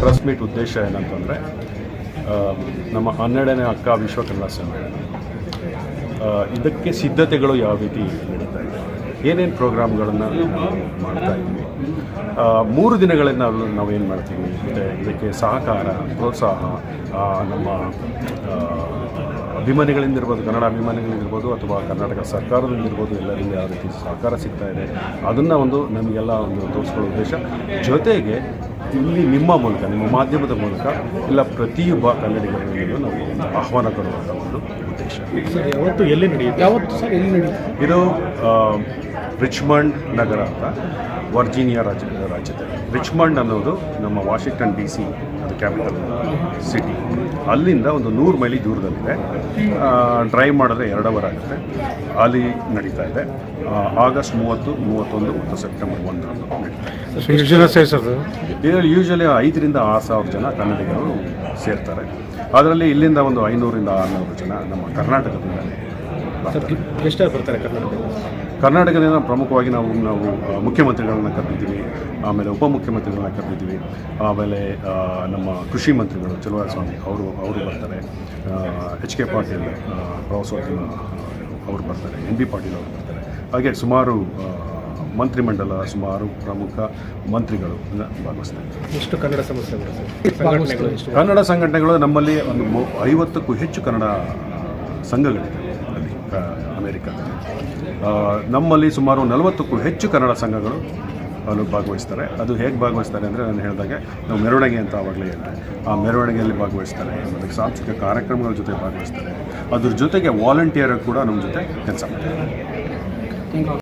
Press meet ಉದ್ದೇಶ ಏನಂತಂದರೆ ನಮ್ಮ ಹನ್ನೆರಡನೇ ಅಕ್ಕ ವಿಶ್ವ ಕನ್ನಡ ಸಮ್ಮೇಳನ ಇದಕ್ಕೆ ಸಿದ್ಧತೆಗಳು ಯಾವ ರೀತಿ ನಡೀತಾ ಇದೆ? ಏನೇನು ಪ್ರೋಗ್ರಾಮ್ಗಳನ್ನು ಮಾಡ್ತಾ ಇದ್ದೀವಿ? ಮೂರು ದಿನಗಳಿಂದ ನಾವು ನಾವೇನು ಮಾಡ್ತೀವಿ? ಮತ್ತು ಇದಕ್ಕೆ ಸಹಕಾರ ಪ್ರೋತ್ಸಾಹ ನಮ್ಮ ಅಭಿಮಾನಿಗಳಿಂದ ಅಭಿಮಾನಿಗಳಿಂದಿರ್ಬೋದು ಕನ್ನಡ ಅಭಿಮಾನಿಗಳಿರ್ಬೋದು ಅಥವಾ ಕರ್ನಾಟಕ ಸರ್ಕಾರದಿಂದಿರ್ಬೋದು ಎಲ್ಲರಿಂದ ಯಾವ ರೀತಿ ಸಹಕಾರ ಸಿಗ್ತಾ ಇದೆ ಅದನ್ನು ಒಂದು ನಮಗೆಲ್ಲ ಒಂದು ತೋರಿಸ್ಕೊಳ್ಳೋ ಉದ್ದೇಶ. ಜೊತೆಗೆ ಇಲ್ಲಿ ನಿಮ್ಮ ಮೂಲಕ ನಿಮ್ಮ ಮಾಧ್ಯಮದ ಮೂಲಕ ಇಲ್ಲ ಪ್ರತಿಯೊಬ್ಬ ಕನ್ನಡಿಗರಿಗೂ ನಾವು ಒಂದು ಆಹ್ವಾನ ಕೊಡುವಂಥ ಒಂದು ಉದ್ದೇಶ. ಯಾವತ್ತು ಎಲ್ಲಿ ನಡೆಯುತ್ತೆ? ಯಾವತ್ತು ಸರ್ ಎಲ್ಲಿ ನಡೆಯುತ್ತೆ? ಇದು ರಿಚ್ಮಂಡ್ ನಗರ ಅಂತ ವರ್ಜೀನಿಯಾ ರಾಜ್ಯ. ರಾಜ್ಯದಲ್ಲಿ. ರಿಚ್ಮಂಡ್ ಅನ್ನೋದು ನಮ್ಮ ವಾಷಿಂಗ್ಟನ್ ಡಿ ಸಿ ಅದು ಕ್ಯಾಪಿಟಲ್ ಸಿಟಿ ಅಲ್ಲಿಂದ ಒಂದು ನೂರು ಮೈಲಿ ದೂರದಲ್ಲಿದೆ. ಡ್ರೈವ್ ಮಾಡಿದ್ರೆ ಎರಡು ಅವರ್ ಆಗುತ್ತೆ. ಅಲ್ಲಿ ನಡೀತಾ ಇದೆ. ಆಗಸ್ಟ್ ಮೂವತ್ತು ಮೂವತ್ತೊಂದು ಮತ್ತು ಸೆಪ್ಟೆಂಬರ್ ಒಂದರಂದು ನಡೀತಾ ಇದರಲ್ಲಿ ಯೂಶಲಿ ಐದರಿಂದ ಆರು ಸಾವಿರ ಜನ ಕನ್ನಡಿಗರು ಸೇರ್ತಾರೆ. ಅದರಲ್ಲಿ ಇಲ್ಲಿಂದ ಒಂದು ಐನೂರಿಂದ ಆರುನೂರು ಜನ ನಮ್ಮ ಕರ್ನಾಟಕದಿಂದ ಸರ್ ಎಷ್ಟು ಬರ್ತಾರೆ ಕರ್ನಾಟಕದಿಂದ? ಪ್ರಮುಖವಾಗಿ ನಾವು ನಾವು ಮುಖ್ಯಮಂತ್ರಿಗಳನ್ನು ಕರೆದಿದ್ದೀವಿ ಆಮೇಲೆ ಉಪಮುಖ್ಯಮಂತ್ರಿಗಳನ್ನ ಕರೆದಿದ್ದೀವಿ ಆಮೇಲೆ ನಮ್ಮ ಕೃಷಿ ಮಂತ್ರಿಗಳು ಸ್ವಾಮಿ ಅವರು ಅವರು ಬರ್ತಾರೆ. ಎಚ್ ಕೆ ಪಾಟೀಲ್ ಪ್ರವಾಸೋದ್ಯಮ ಅವರು ಬರ್ತಾರೆ ಎನ್ ಬಿ ಪಾಟೀಲ್ ಅವರು ಬರ್ತಾರೆ. ಹಾಗೆ ಸುಮಾರು ಮಂತ್ರಿಮಂಡಲ ಸುಮಾರು ಪ್ರಮುಖ ಮಂತ್ರಿಗಳು ಭಾಗವಹಿಸ್ತಾರೆ. ಎಷ್ಟು ಕನ್ನಡ ಸಮಸ್ಯೆಗಳು ಸರ್? ಸಂಘಟನೆಗಳು ಕನ್ನಡ ಸಂಘಟನೆಗಳು ನಮ್ಮಲ್ಲಿ ಒಂದು ಮು- ಐವತ್ತಕ್ಕೂ ಹೆಚ್ಚು ಕನ್ನಡ ಸಂಘಗಳಿವೆ ಅಮೇರಿಕಾದಲ್ಲಿ ನಮ್ಮಲ್ಲಿ ಸುಮಾರು ನಲವತ್ತಕ್ಕೂ ಹೆಚ್ಚು ಕನ್ನಡ ಸಂಘಗಳು ಅಲ್ಲಿ ಭಾಗವಹಿಸ್ತಾರೆ. ಅದು ಹೇಗೆ ಭಾಗವಹಿಸ್ತಾರೆ ಅಂದರೆ ನಾನು ಹೇಳಿದಾಗೆ ನಾವು ಮೆರವಣಿಗೆ ಅಂತ ಆವಾಗಲೇ ಹೇಳಿದೆ. ಆ ಮೆರವಣಿಗೆಯಲ್ಲಿ ಭಾಗವಹಿಸ್ತಾರೆ ಮತ್ತು ಸಾಂಸ್ಕೃತಿಕ ಕಾರ್ಯಕ್ರಮಗಳ ಜೊತೆ ಭಾಗವಹಿಸ್ತಾರೆ. ಅದ್ರ ಜೊತೆಗೆ ವಾಲಂಟಿಯರ್ ಕೂಡ ನಮ್ಮ ಜೊತೆ ಕೆಲಸ ಮಾಡ್ತಾರೆ.